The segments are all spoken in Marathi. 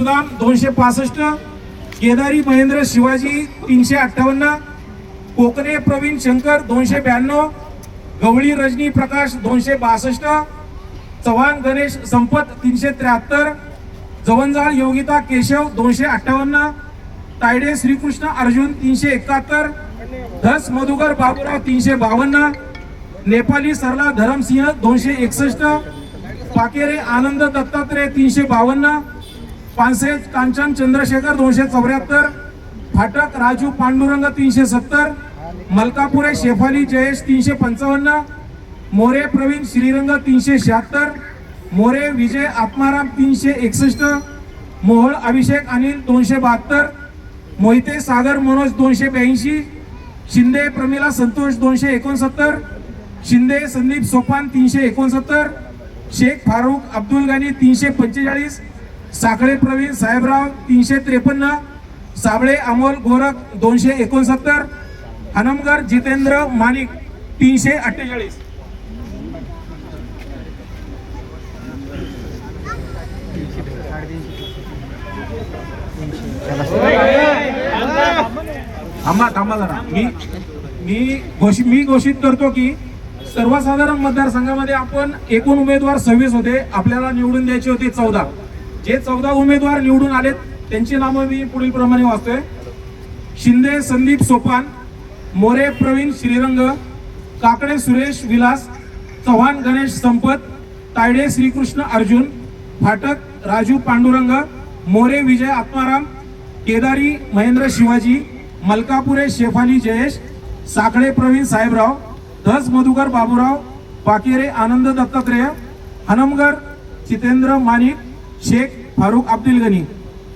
सुदाम दोनशे पासष्ट केदारी महेंद्र शिवाजी तीनशे अठ्ठावन्न कोकणे प्रवीण शंकर दोनशे ब्याण्णव गवळी रजनी प्रकाश दोनशे बासष्ट चव्हाण गणेश संपत तीनशे त्र्याहत्तर जवंजाळ योगिता केशव दोनशे अठ्ठावन्न तायडे श्रीकृष्ण अर्जुन तीनशे एकाहत्तर धस मधुकर बाबूराव तीनशे बावन्न नेपाली सरला धरमसिंह दोनशे एकसष्ट पाकेरे आनंद दत्तात्रय तीनशे बावन्न पानसे कांचन चंद्रशेखर दोनशे चौऱ्याहत्तर फाटक राजू पांडुरंग तीनशे सत्तर मलकापुरे शेफाली जयेश तीनशे पंचावन्न मोरे प्रवीण श्रीरंग तीनशे शहात्तर मोरे विजय आत्माराम तीनशे एकसष्ट मोहोळ अभिषेक अनिल दोनशे बहात्तर मोहिते सागर मनोज दोनशे ब्याऐंशी शिंदे प्रमिला संतोष दोनशे एकोणसत्तर शिंदे संदीप सोपान तीनशे एकोणसत्तर शेख फारूक अब्दुल गानी तीनशे पंचेचाळीस साखळे प्रवीण साहेबराव तीनशे त्रेपन्न साबळे अमोल गोरख दोनशे एकोणसत्तर हनमगर जितेंद्र मानिक तीनशे अठ्ठेचाळीस. थांबा थांबा जरा. मी मी घोषित मी घोषित करतो की सर्वसाधारण मतदारसंघामध्ये आपण एकूण उमेदवार सव्वीस होते. आपल्याला निवडून द्यायचे होते चौदा. जे चौदा उमेदवार निवडून आलेत त्यांची नावं मी पुढील प्रमाणे वाचतोय. शिंदे संदीप सोपान मोरे प्रवीण श्रीरंग काकडे सुरेश विलास चव्हाण गणेश संपत तायडे श्रीकृष्ण अर्जुन फाटक राजू पांडुरंग मोरे विजय आत्माराम केदारी महेंद्र शिवाजी मलकापुरे शेफाली जयेश साखळे प्रवीण साहेबराव धस मधुकर बाबूराव पाकेरे आनंद दत्तात्रेय हनमगर जितेंद्र मानिक शेख फारुख अब्दुल गनी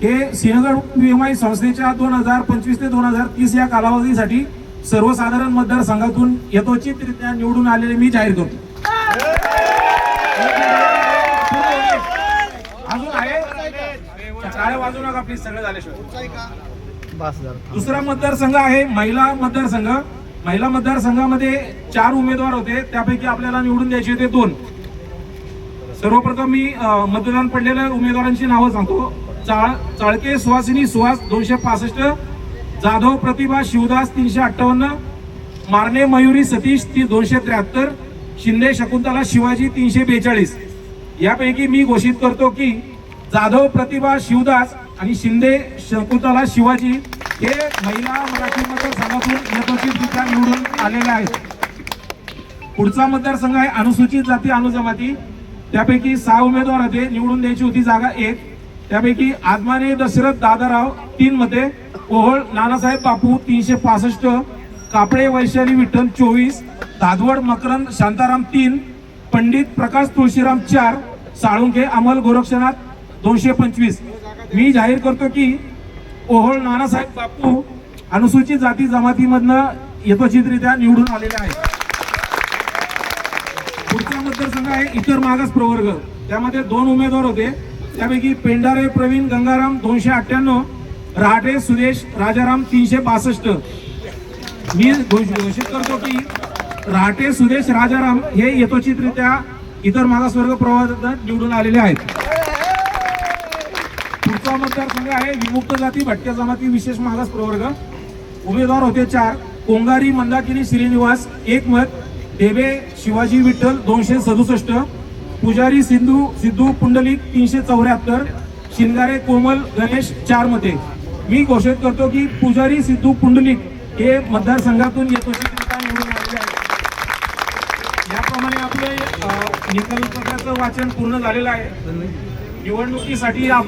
हे सिंहगड पीएमआय संस्थेच्या दोन हजार पंचवीस ते दोन हजार तीस या कालावधीसाठी सर्वसाधारण मतदारसंघातून यथोचितरित्या निवडून आलेले मी जाहीर करतो. अजून आहे? टाळ्या वाजू नका प्लीज झाल्याशिवाय दुसरा मतदारसंघ आहे महिला मतदारसंघ. महिला मतदारसंघामध्ये चार उमेदवार होते. त्यापैकी आपल्याला निवडून द्यायचे होते दोन. सर्वप्रथम मी मतदान पडलेल्या उमेदवारांची नावं सांगतो. चाळ चाळके सुहासिनी सुहास दोनशे पासष्ट जाधव प्रतिभा शिवदास तीनशे अठ्ठावन्न मारणे मयुरी सतीश ती दोनशे त्र्याहत्तर शिंदे शकुंतला शिवाजी तीनशे बेचाळीस. यापैकी मी घोषित करतो की जाधव प्रतिभा शिवदास आणि शिंदे शकुंतला शिवाजी हे महिला मराठी मतदारसंघातून यथोचितरित्या निवडून आलेले आहेत. पुढचा मतदारसंघ आहे अनुसूचित जाती अनुजमाती. त्यापैकी सहा उमेदवार होते निवडून द्यायची होती जागा एक. त्यापैकी आदमाने दशरथ दादाराव तीन मध्ये ओहळ नानासाहेब बापू तीनशे पासष्ट. कापडे वैशाली विठ्ठल चोवीस. दादवड मकरंद शांताराम तीन. पंडित प्रकाश तुळशीराम चार. साळुंखे अमल गोरक्षनाथ दोनशे पंचवीस. मी जाहीर करतो की ओहोळ नानासाहेब बापू अनुसूचित जाती जमातीमधनं यथोचितरित्या निवडून आलेले आहेत. पुढचा मतदारसंघ आहे इतर मागास प्रवर्ग. त्यामध्ये दोन उमेदवार होते. त्यापैकी पेंढारे प्रवीण गंगाराम दोनशे अठ्ठ्याण्णव रहाटे सुरेश राजाराम तीनशे बासष्ट. मी घोषित करतो की रहाटे सुरेश राजाराम हे यथोचितरित्या इतर मागासवर्ग प्रवर्गात निवडून आलेले आहेत. पुढचा मतदारसंघ आहे विमुक्त जाती भटक्या जमाती विशेष मागास प्रवर्ग. उमेदवार होते चार. कोंगारी मंदाकिनी श्रीनिवास एक मत. देवे शिवाजी विठ्ठल दोनशे सदुसष्ट पुजारी सिंधू सिद्धू पुंडलिक तीनशे चौऱ्याहत्तर शिंगारे कोमल गणेश चार मते. मी घोषित करतो की पुजारी सिद्धू पुंडलिक हे मतदारसंघातून येतो निवडून आलेले आहेत. याप्रमाणे आपले निकाल पत्राचं वाचन पूर्ण झालेलं आहे. निवडणुकीसाठी आपण